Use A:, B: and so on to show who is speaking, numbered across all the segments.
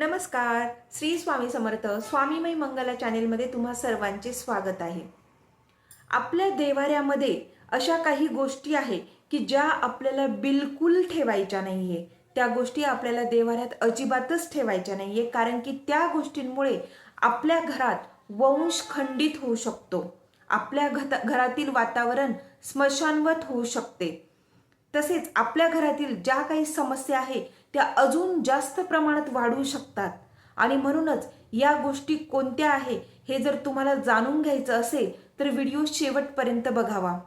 A: नमस्कार. श्री स्वामी समर्थ स्वामीमय मंगला चॅनेलमध्ये तुम्हा सर्वांचे स्वागत आहे. आपल्या देवाऱ्यामध्ये अशा काही गोष्टी आहे की ज्या आपल्याला बिलकुल ठेवायच्या नाही आहे त्या गोष्टी आपल्याला देवाऱ्यात अजिबातच ठेवायच्या नाही आहे कारण की त्या गोष्टींमुळे आपल्या घरात वंश खंडित होऊ शकतो. आपल्या घत घरातील वातावरण स्मशानवत होऊ शकते. तसेच आपल्या घरातील ज्या काही समस्या आहे त्या अजून जास्त प्रमाणात वाढू शकतात. आणि म्हणूनच या गोष्टी कोणत्या आहे हे जर तुम्हाला जाणून घ्यायचं असेल तर व्हिडिओ शेवटपर्यंत बघावा.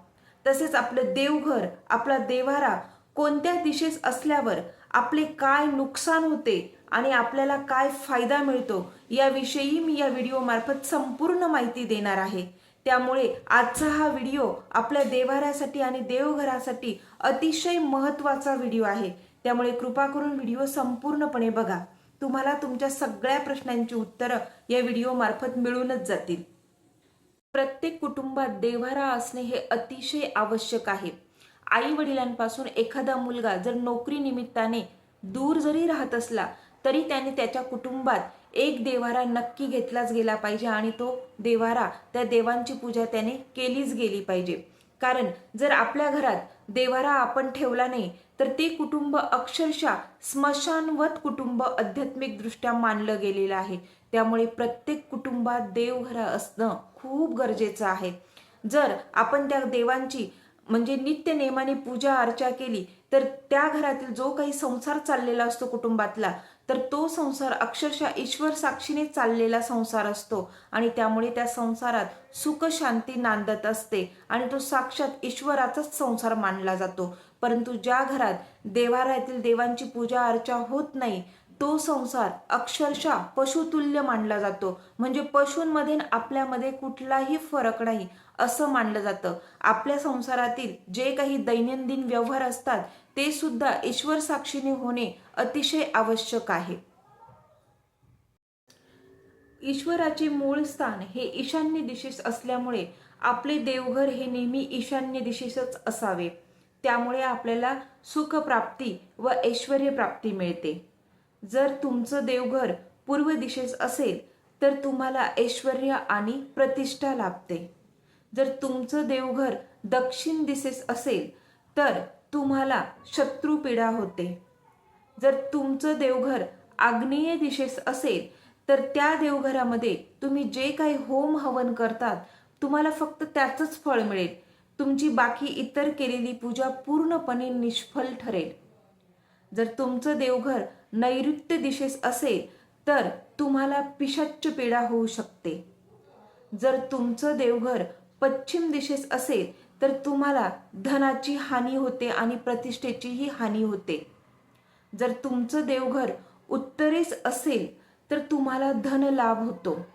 A: तसेच आपलं देवघर आपला देवारा कोणत्या दिशेस असल्यावर आपले काय नुकसान होते आणि आपल्याला काय फायदा मिळतो याविषयी मी या व्हिडिओमार्फत संपूर्ण माहिती देणार आहे. त्यामुळे आजचा हा व्हिडिओ आपल्या देवाऱ्यासाठी आणि देवघरासाठी अतिशय महत्त्वाचा व्हिडिओ आहे. त्यामुळे कृपा करून व्हिडिओ संपूर्णपणे बघा. तुम्हाला तुमच्या सगळ्या प्रश्नांची उत्तरं या व्हिडिओमार्फत मिळूनच जातील. प्रत्येक कुटुंबात देव्हारा असणे हे अतिशय आवश्यक आहे. आई वडिलांपासून एखादा मुलगा जर नोकरी निमित्ताने दूर जरी राहत असला तरी त्याने त्याच्या कुटुंबात एक देवारा नक्की घेतलाच गेला पाहिजे आणि तो देवारा त्या देवांची पूजा त्याने केलीच गेली पाहिजे. कारण जर आपल्या घरात देवारा आपण ठेवला नाही तर ते कुटुंब अक्षरशः स्मशानवत कुटुंब आध्यात्मिकदृष्ट्या मानलं गेलेलं आहे. त्यामुळे प्रत्येक कुटुंबात देवघरा असणं खूप गरजेचं आहे. जर आपण त्या देवांची म्हणजे नित्य नेमाने पूजा अर्चा केली तर त्या घरातील जो काही संसार चाललेला असतो कुटुंबातला तर तो संसार अक्षरशः ईश्वर साक्षीने चाललेला संसार असतो आणि त्यामुळे त्या संसारात सुख शांती नांदत असते आणि तो साक्षात ईश्वराचाच संसार मानला जातो. परंतु ज्या घरात देवारातील देवांची पूजा अर्चा होत नाही तो संसार अक्षरशः पशुतुल्य मानला जातो. म्हणजे पशूंमध्ये आपल्यामध्ये कुठलाही फरक नाही असं मानलं जातं. आपल्या संसारातील जे काही दैनंदिन व्यवहार असतात ते सुद्धा ईश्वर साक्षीने होणे अतिशय आवश्यक आहे. ईश्वराचे मूळ स्थान हे ईशान्य दिशेस असल्यामुळे आपले देवघर हे नेहमी ईशान्य दिशेसच असावे. त्यामुळे आपल्याला सुखप्राप्ती व ऐश्वर प्राप्ती मिळते. जर तुमचं देवघर पूर्व दिशेस असेल तर तुम्हाला ऐश्वर आणि प्रतिष्ठा लाभते. जर तुमचं देवघर दक्षिण दिशेस असेल तर तुम्हाला शत्रुपीडा होते. जर तुमचं देवघर आग्नेय दिशेस असेल तर त्या देवघरामध्ये तुम्ही जे काही होम हवन करतात तुम्हाला फक्त त्याचंच फळ मिळेल. तुमची बाकी इतर केलेली पूजा पूर्णपणे निष्फल ठरेल. जर तुमचं देवघर नैऋत्य दिशेस असेल तर तुम्हाला पिशाच्च पीडा होऊ शकते. जर तुमचं देवघर पश्चिम दिशेस असेल तर तुम्हाला धनाची हानी होते आणि प्रतिष्ठेचीही हानी होते. जर तुमचं देवघर उत्तरेस असेल तर तुम्हाला धन लाभ होतो.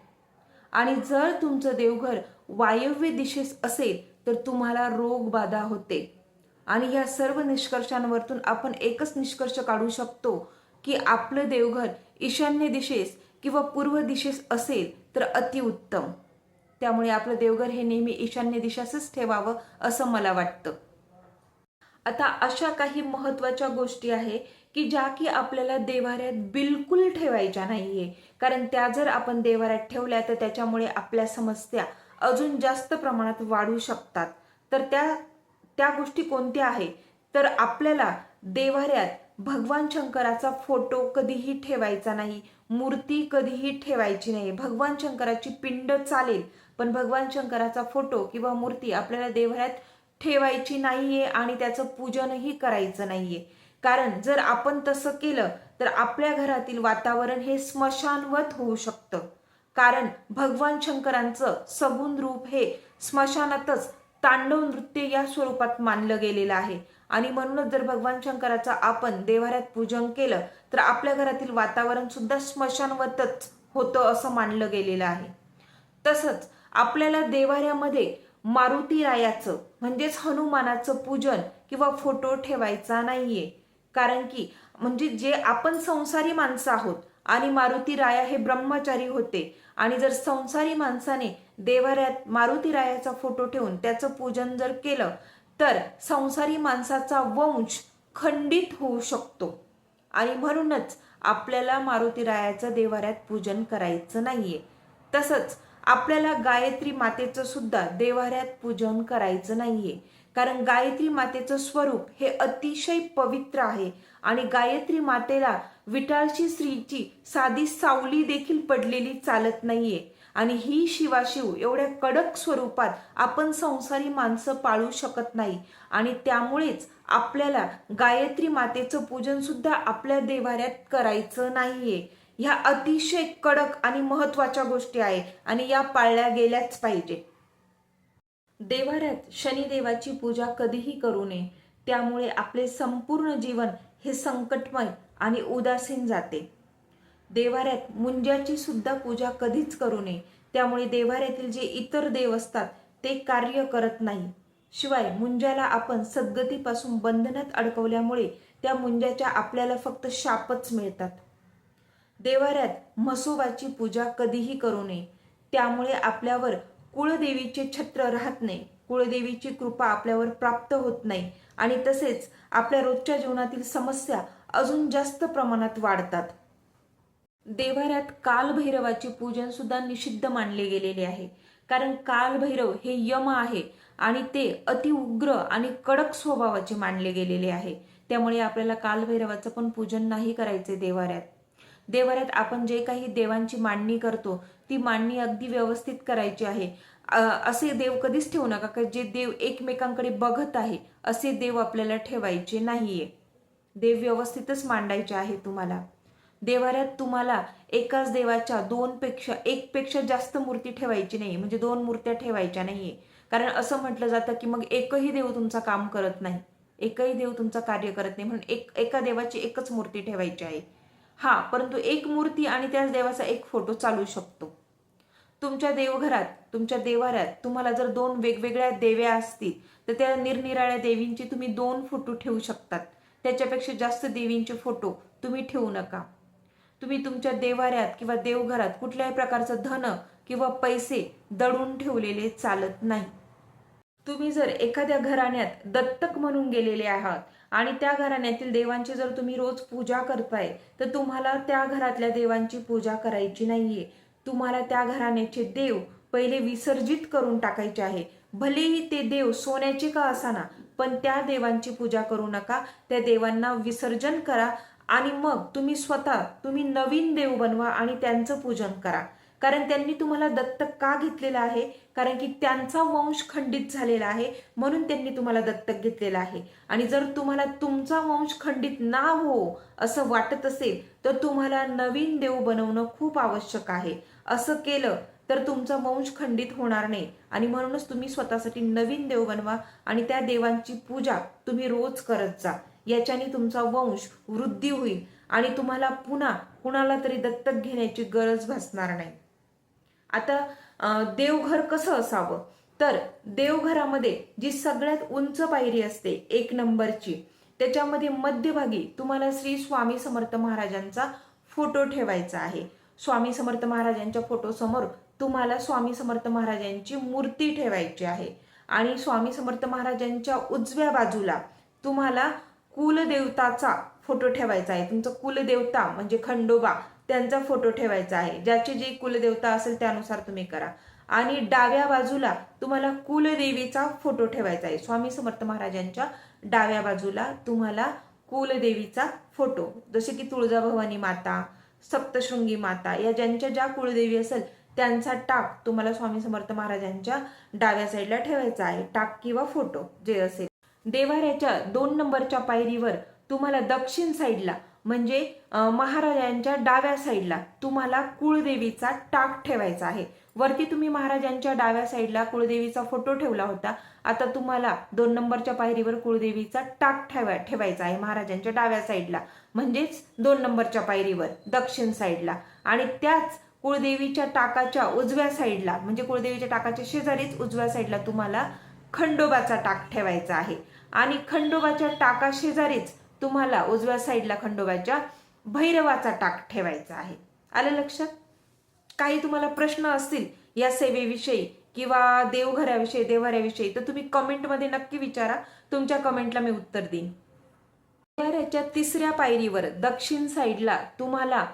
A: आणि जर तुमचं देवघर वायव्य दिशेस असेल तर तुम्हाला रोगबाधा होते. आणि या सर्व निष्कर्षांवरतून आपण एकच निष्कर्ष काढू शकतो की आपलं देवघर ईशान्य दिशेस किंवा पूर्व दिशेस असेल तर अतिउत्तम. त्यामुळे आपलं देवघर हे नेहमी ईशान्य दिशासच ठेवावं असं मला वाटतं. आता अशा काही महत्त्वाच्या गोष्टी आहे की ज्या की आपल्याला देवाऱ्यात बिलकुल ठेवायच्या नाहीये. कारण त्या जर आपण देवाऱ्यात ठेवल्या तर त्याच्यामुळे आपल्या समस्या अजून जास्त प्रमाणात वाढू शकतात. तर त्या त्या गोष्टी कोणत्या आहे? तर आपल्याला देवाऱ्यात भगवान शंकराचा फोटो कधीही ठेवायचा नाही मूर्ती कधीही ठेवायची नाही. भगवान शंकराची पिंड चालेल पण भगवान शंकराचा फोटो किंवा मूर्ती आपल्याला देवाऱ्यात ठेवायची नाहीये आणि त्याचं पूजनही करायचं नाहीये. कारण जर आपण तसं केलं तर आपल्या घरातील वातावरण हे स्मशानवत होऊ शकतं. कारण भगवान शंकरांचं सगुण रूप हे स्मशानातच तांडव नृत्य या स्वरूपात मानलं गेलेलं आहे. आणि म्हणूनच जर भगवान शंकराचं आपण देवाऱ्यात पूजन केलं तर आपल्या घरातील वातावरण सुद्धा स्मशानवतच होतं असं मानलं गेलेलं आहे. तसंच आपल्याला देवाऱ्यामध्ये मारुती रायाचं म्हणजेच हनुमानाचं पूजन किंवा फोटो ठेवायचा नाहीये. कारण की म्हणजे जे आपण संसारी माणसं आहोत आणि मारुती राया हे ब्रह्मचारी होते आणि जर संसारी माणसाने देवाऱ्यात मारुती रायाचा फोटो ठेवून त्याचं पूजन जर केलं तर संसारी माणसाचा वंश खंडित होऊ शकतो. आणि म्हणूनच आपल्याला मारुतीरायाचं देवाऱ्यात पूजन करायचं नाहीये. तसंच आपल्याला गायत्री मातेचं सुद्धा देवाऱ्यात पूजन करायचं नाहीये. कारण गायत्री मातेचं स्वरूप हे अतिशय पवित्र आहे. आणि गायत्री मातेला विटाळची स्त्रीची साधी सावली देखील पडलेली चालत नाहीये. आणि ही शिवाशिव एवढ्या कडक स्वरूपात आपण संसारी माणसं पाळू शकत नाही. आणि त्यामुळेच आपल्याला गायत्री मातेचं पूजन सुद्धा आपल्या देवाऱ्यात करायचं नाहीये. ह्या अतिशय कडक आणि महत्त्वाच्या गोष्टी आहे आणि या पाळल्या गेल्याच पाहिजे. देवाऱ्यात शनिदेवाची पूजा कधीही करू नये. त्यामुळे आपले संपूर्ण जीवन हे संकटमय आणि उदासीन जाते. देवाऱ्यात मुंजाची सुद्धा पूजा कधीच करू नये. त्यामुळे देवाऱ्यातील जे इतर देव असतात ते कार्य करत नाही. शिवाय मुंजाला आपण सद्गतीपासून बंधनात अडकवल्यामुळे त्या मुंजाच्या आपल्याला फक्त शापच मिळतात. देवाऱ्यात म्हसोबाची पूजा कधीही करू नये. त्यामुळे आपल्यावर कुळदेवीचे छत्र राहत नाही. कुळदेवीची कृपा आपल्यावर प्राप्त होत नाही. आणि तसेच आपल्या रोजच्या जीवनातील समस्या अजून जास्त प्रमाणात वाढतात. देवाऱ्यात कालभैरवाचे पूजन सुद्धा निषिद्ध मानले गेलेले आहे. कारण कालभैरव हे यम आहे आणि ते अति उग्र आणि कडक स्वभावाचे मानले गेलेले आहे. त्यामुळे आपल्याला कालभैरवाचं पण पूजन नाही करायचे देवाऱ्यात देवाऱ्यात आपण जे काही देवांची मांडणी करतो ती मांडणी अगदी व्यवस्थित करायची आहे. असे देव कधीच ठेवू नका का जे देव एकमेकांकडे बघत आहे असे देव आपल्याला ठेवायचे नाहीये. देव व्यवस्थितच मांडायचे आहे तुम्हाला. देवाऱ्यात तुम्हाला एकाच देवाच्या दोनपेक्षा एकपेक्षा जास्त मूर्ती ठेवायची नाही म्हणजे दोन मूर्त्या ठेवायच्या नाहीये. कारण असं म्हटलं जातं की मग एकही देव तुमचं काम करत नाही. एकही देव तुमचं कार्य करत नाही. म्हणून एक एका देवाची एकच मूर्ती ठेवायची आहे. हा परंतु एक मूर्ती आणि त्याच देवाचा एक फोटो चालू शकतो. तुमच्या देवघरात तुमच्या देवाऱ्यात तुम्हाला जर दोन वेगवेगळ्या देव्या असतील तर त्या निरनिराळ्या देवींचे तुम्ही दोन फोटो ठेवू शकतात. त्याच्यापेक्षा जास्त देवींचे फोटो तुम्ही ठेवू नका. तुम्ही तुमच्या देवाऱ्यात किंवा देवघरात कुठल्याही प्रकारचं धन किंवा पैसे दडून ठेवलेले चालत नाही. तुम्ही जर एखाद्या घराण्यात दत्तक म्हणून गेलेले आहात आणि त्या घराण्यातील देवांची जर तुम्ही रोज पूजा करताय तर तुम्हाला त्या घरातल्या देवांची पूजा करायची नाहीये. तुम्हाला त्या घराण्याचे देव पहिले विसर्जित करून टाकायचे आहे. भलेही ते देव सोन्याचे का असाना पण त्या देवांची पूजा करू नका. त्या देवांना विसर्जन करा आणि मग तुम्ही स्वतः तुम्ही नवीन देव बनवा आणि त्यांचं पूजन करा. कारण त्यांनी तुम्हाला दत्तक का घेतलेलं आहे? कारण की त्यांचा वंश खंडित झालेला आहे म्हणून त्यांनी तुम्हाला दत्तक घेतलेलं आहे. आणि जर तुम्हाला तुमचा वंश खंडित ना हो असं वाटत असेल तर तुम्हाला नवीन देव बनवणं खूप आवश्यक आहे. असं केलं तर तुमचा वंश खंडित होणार नाही. आणि म्हणूनच तुम्ही स्वतःसाठी नवीन देव बनवा आणि त्या देवांची पूजा तुम्ही रोज करत जा. याच्याने तुमचा वंश वृद्धी होईल आणि तुम्हाला पुन्हा कुणाला तरी दत्तक घेण्याची गरज भासणार नाही. आता देवघर कसं असावं? तर देवघरामध्ये जी सगळ्यात उंच पायरी असते एक नंबरची त्याच्यामध्ये मध्यभागी तुम्हाला श्री स्वामी समर्थ महाराजांचा फोटो ठेवायचा आहे. स्वामी समर्थ महाराजांच्या फोटोसमोर तुम्हाला स्वामी समर्थ महाराजांची मूर्ती ठेवायची आहे. आणि स्वामी समर्थ महाराजांच्या उजव्या बाजूला तुम्हाला कुलदेवताचा फोटो ठेवायचा आहे. तुमचं कुलदेवता म्हणजे खंडोबा त्यांचा फोटो ठेवायचा आहे. ज्याची जी कुलदेवता असेल त्यानुसार तुम्ही करा. आणि डाव्या बाजूला तुम्हाला कुलदेवीचा फोटो ठेवायचा आहे. स्वामी समर्थ महाराजांच्या डाव्या बाजूला तुम्हाला कुलदेवीचा फोटो. जसे की तुळजाभवानी माता सप्तशृंगी माता या ज्यांच्या ज्या कुलदेवी असेल त्यांचा टाक तुम्हाला स्वामी समर्थ महाराजांच्या डाव्या साईडला ठेवायचा आहे. टाक किंवा फोटो जे असेल. देवाऱ्याच्या दोन नंबरच्या पायरीवर तुम्हाला दक्षिण साईडला म्हणजे महाराजांच्या डाव्या साईडला तुम्हाला कुळदेवीचा टाक ठेवायचा आहे. वरती तुम्ही महाराजांच्या डाव्या साईडला कुळदेवीचा फोटो ठेवला होता. आता तुम्हाला दोन नंबरच्या पायरीवर कुळदेवीचा टाक ठेवा ठेवायचा आहे महाराजांच्या डाव्या साईडला. म्हणजेच दोन नंबरच्या पायरीवर दक्षिण साईडला. आणि त्याच कुळदेवीच्या टाकाच्या उजव्या साईडला म्हणजे कुळदेवीच्या टाकाच्या शेजारीच उजव्या साईडला तुम्हाला खंडोबाचा टाक ठेवायचा आहे. आणि खंडोबाच्या टाका शेजारीच तुम्हाला उजव्या साईडला खंडोबाच्या भैरवाचा टाक ठेवायचा आहे. आलं लक्षात? काही तुम्हाला प्रश्न असतील या सेवेविषयी किंवा देवघराविषयी देवाऱ्याविषयी तर तुम्ही कमेंटमध्ये नक्की विचारा. तुमच्या कमेंटला मी उत्तर देईन. याच्या तिसऱ्या पायरीवर दक्षिण साईडला तुम्हाला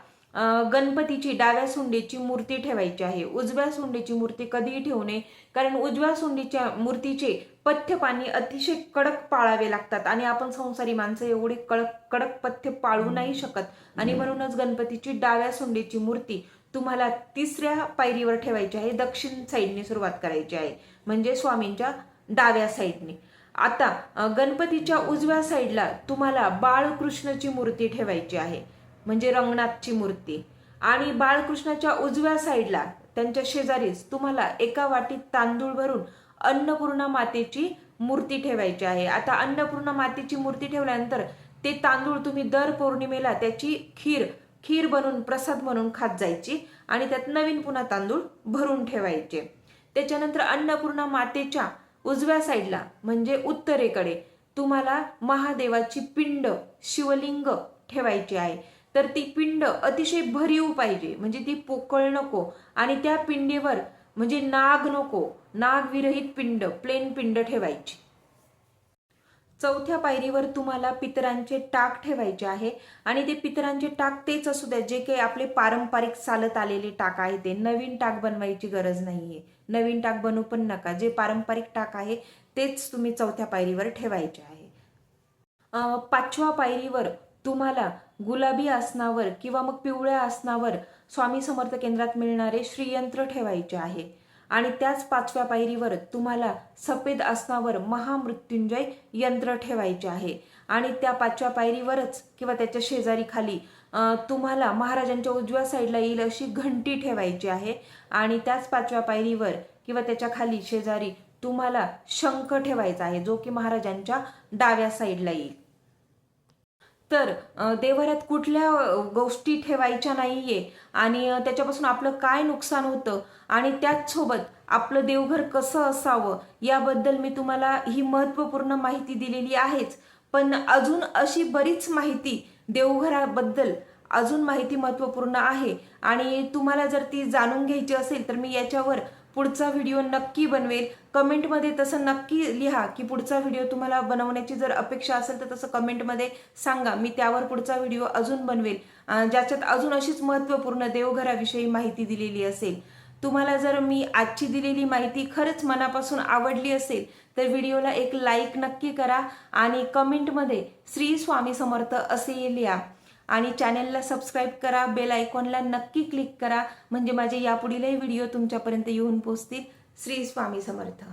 A: गणपतीची डाव्या सोंडीची मूर्ती ठेवायची आहे. उजव्या सोंडीची मूर्ती कधीही ठेवू नये. कारण उजव्या सोंडीच्या मूर्तीचे पथ्य पाणी अतिशय कडक पाळावे लागतात आणि आपण संसारी माणसं एवढी कडक कडक पथ्य पाळू नाही शकत. आणि म्हणूनच गणपतीची डाव्या सोंडीची मूर्ती तुम्हाला तिसऱ्या पायरीवर ठेवायची आहे. दक्षिण साईडने सुरुवात करायची आहे. म्हणजे स्वामींच्या डाव्या साईडने. आता गणपतीच्या उजव्या साईडला तुम्हाला बाळकृष्णाची मूर्ती ठेवायची आहे. म्हणजे रंगनाथची मूर्ती. आणि बाळकृष्णाच्या उजव्या साईडला त्यांच्या शेजारीच तुम्हाला एका वाटीत तांदूळ भरून अन्नपूर्णा मातेची मूर्ती ठेवायची आहे. आता अन्नपूर्णा मातेची मूर्ती ठेवल्यानंतर ते तांदूळ तुम्ही दर पौर्णिमेला त्याची खीर खीर बनवून प्रसाद म्हणून खात जायची आणि त्यात नवीन पुन्हा तांदूळ भरून ठेवायचे. त्याच्यानंतर अन्नपूर्णा मातेच्या उजव्या साईडला म्हणजे उत्तरेकडे तुम्हाला महादेवाची पिंड शिवलिंग ठेवायची आहे. तर ती पिंड अतिशय भरीव पाहिजे. म्हणजे ती पोकळ नको. आणि त्या पिंडीवर म्हणजे नाग नको. नाग विरहित पिंड प्लेन पिंड ठेवायची. चौथ्या पायरीवर तुम्हाला पितरांचे टाक ठेवायचे आहे. आणि ते पितरांचे टाक तेच असू द्या. जे काही आपले पारंपरिक चालत आलेले टाक आहे ते. नवीन टाक बनवायची गरज नाहीये. नवीन टाक बनवू पण नका. जे पारंपरिक टाक आहे तेच तुम्ही चौथ्या पायरीवर ठेवायचे आहे. पाचव्या पायरीवर तुम्हाला गुलाबी आसनावर किंवा मग पिवळ्या आसनावर स्वामी समर्थ केंद्रात मिळणारे श्रीयंत्र ठेवायचे आहे. आणि त्याच पाचव्या पायरीवर तुम्हाला सफेद आसनावर महामृत्युंजय यंत्र ठेवायचे आहे. आणि त्या पाचव्या पायरीवरच किंवा त्याच्या शेजारी खाली तुम्हाला महाराजांच्या उजव्या साईडला येईल अशी घंटी ठेवायची आहे. आणि त्याच पाचव्या पायरीवर किंवा त्याच्याखाली शेजारी तुम्हाला शंख ठेवायचा आहे जो की महाराजांच्या डाव्या साईडला येईल. तर अ, कुठल्या गोष्टी ठेवायच्या नाहीये? आणि त्याच्यापासून आपलं काय नुकसान होतं? आणि त्याचसोबत आपलं देवघर कसं असावं? याबद्दल मी तुम्हाला ही महत्त्वपूर्ण माहिती दिलेली आहेच. पण अजून अशी बरीच माहिती देवघराबद्दल अजून माहिती महत्त्वपूर्ण आहे. आणि तुम्हाला जर ती जाणून घ्यायची असेल तर मी याच्यावर पुढचा व्हिडिओ नक्की बनवेल. कमेंटमध्ये तसं नक्की लिहा की पुढचा व्हिडिओ तुम्हाला बनवण्याची जर अपेक्षा असेल तर तसं कमेंटमध्ये सांगा. मी त्यावर पुढचा व्हिडिओ अजून बनवेल. ज्याच्यात अजून अशीच महत्त्वपूर्ण देवघराविषयी माहिती दिलेली असेल. तुम्हाला जर मी आजची दिलेली माहिती खरंच मनापासून आवडली असेल तर व्हिडिओला एक लाईक नक्की करा आणि कमेंटमध्ये श्री स्वामी समर्थ असे लिहा. आणि चॅनलला सबस्क्राईब करा बेल आयकॉनला नक्की क्लिक करा. म्हणजे माझे यापुढीलही व्हिडिओ तुमच्यापर्यंत येऊन पोहोचतील. श्री स्वामी समर्थ.